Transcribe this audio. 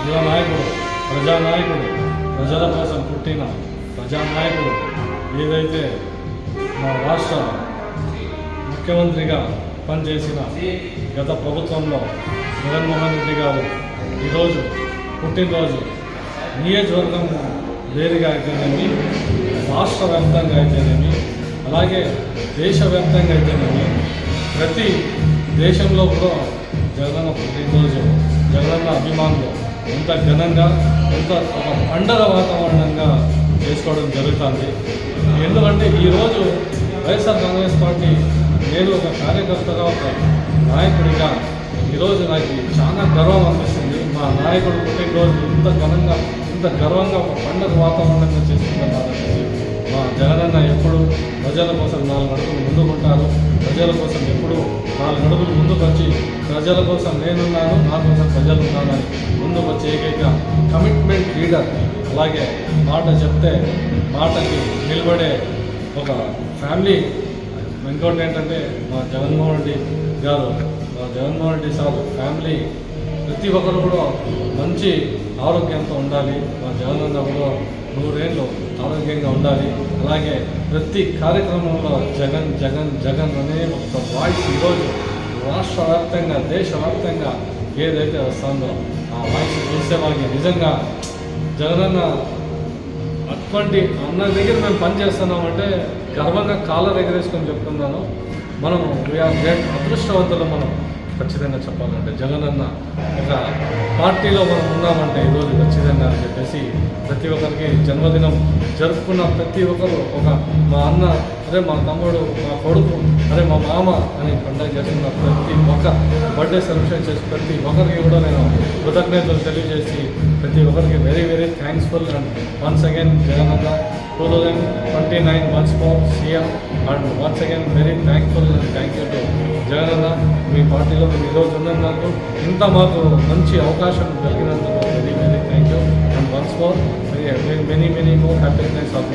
యువ నాయకుడు ప్రజానాయకుడు ప్రజల కోసం పుట్టిన ప్రజానాయకుడు ఏదైతే మా రాష్ట్ర ముఖ్యమంత్రిగా పనిచేసిన గత ప్రభుత్వంలో జగన్మోహన్ రెడ్డి గారు ఈరోజు పుట్టినరోజు నియోజకవర్గం వేరుగా అయితేనేమి రాష్ట్ర వ్యాప్తంగా అయితేనేమి అలాగే దేశవ్యాప్తంగా అయితేనేమి ప్రతి దేశంలో కూడా జగనన్న పుట్టినరోజు జగనన్న అభిమానులు ఎంత ఘనంగా ఎంత ఒక పండగ వాతావరణంగా చేసుకోవడం జరుగుతుంది. ఎందుకంటే ఈరోజు వైఎస్ఆర్ కాంగ్రెస్ పార్టీ నేను ఒక కార్యకర్తగా ఒక నాయకుడిగా ఈరోజు నాకు చాలా గర్వం అనిపిస్తుంది. మా నాయకుడు పుట్టినరోజు ఇంత ఘనంగా ఇంత గర్వంగా ఒక పండగ వాతావరణంగా చేసుకుంటున్నారనేసి మా జగనన్న ఎప్పుడు ప్రజల కోసం నాలుగు అడుగులు ముందుకుంటారు. ప్రజల కోసం ఎప్పుడు నాలుగు నడుపులు ముందుకు వచ్చి ప్రజల కోసం నేనున్నాను నా కోసం ప్రజలు ఉన్నానని ముందుకు వచ్చే ఏకైక కమిట్మెంట్ లీడర్ అలాగే మాట చెప్తే మాటకి నిలబడే ఒక ఫ్యామిలీ ఇంకోటి ఏంటంటే మా జగన్మోహన్ రెడ్డి గారు మా జగన్మోహన్ రెడ్డి సార్ ఫ్యామిలీ ప్రతి ఒక్కరు కూడా మంచి ఆరోగ్యంతో ఉండాలి. మా జగనన్న కూడా నూరేళ్ళు ఆరోగ్యంగా ఉండాలి. అలాగే ప్రతి కార్యక్రమంలో జగన్ జగన్ జగన్ అనే ఒక వాయిస్ ఈరోజు రాష్ట్ర వ్యాప్తంగా దేశవ్యాప్తంగా ఏదైతే వస్తుందో ఆ వాయిస్ చూసే వాళ్ళకి నిజంగా జగనన్న అటువంటి అన్న దగ్గర మేము పని గర్వంగా గర్వంగా దగ్గర ఎగరేసుకొని చెప్తున్నాను. మనము వీఆర్ గ్రేట్ అదృష్టవంతులు మనం. ఖచ్చితంగా చెప్పాలంటే జగన్ అన్న ఒక పార్టీలో మనం ఉన్నామంటే ఈరోజు ఖచ్చితంగా అని చెప్పేసి ప్రతి ఒక్కరికి జన్మదినం జరుపుకున్న ప్రతి ఒక్కరు ఒక మా అన్న అరే మా తమ్ముడు మా కొడుకు అరే మా మామ అని పండుగ చేసుకున్న ప్రతి ఒక్క బర్త్డే సెలబ్రేషన్ చేసి ప్రతి ఒక్కరికి కూడా నేను కృతజ్ఞతలు తెలియజేసి ప్రతి ఒక్కరికి very very thankful and once again Jagan అన్న two thousand twenty nine once for CM and once again very thankful and thank you to Jagan అన్న. మీ పార్టీలో మీరు ఈరోజు ఉన్నందుకు ఇంత మాకు మంచి అవకాశం కలిగినందుకు very very thank you and once for many many more happiness of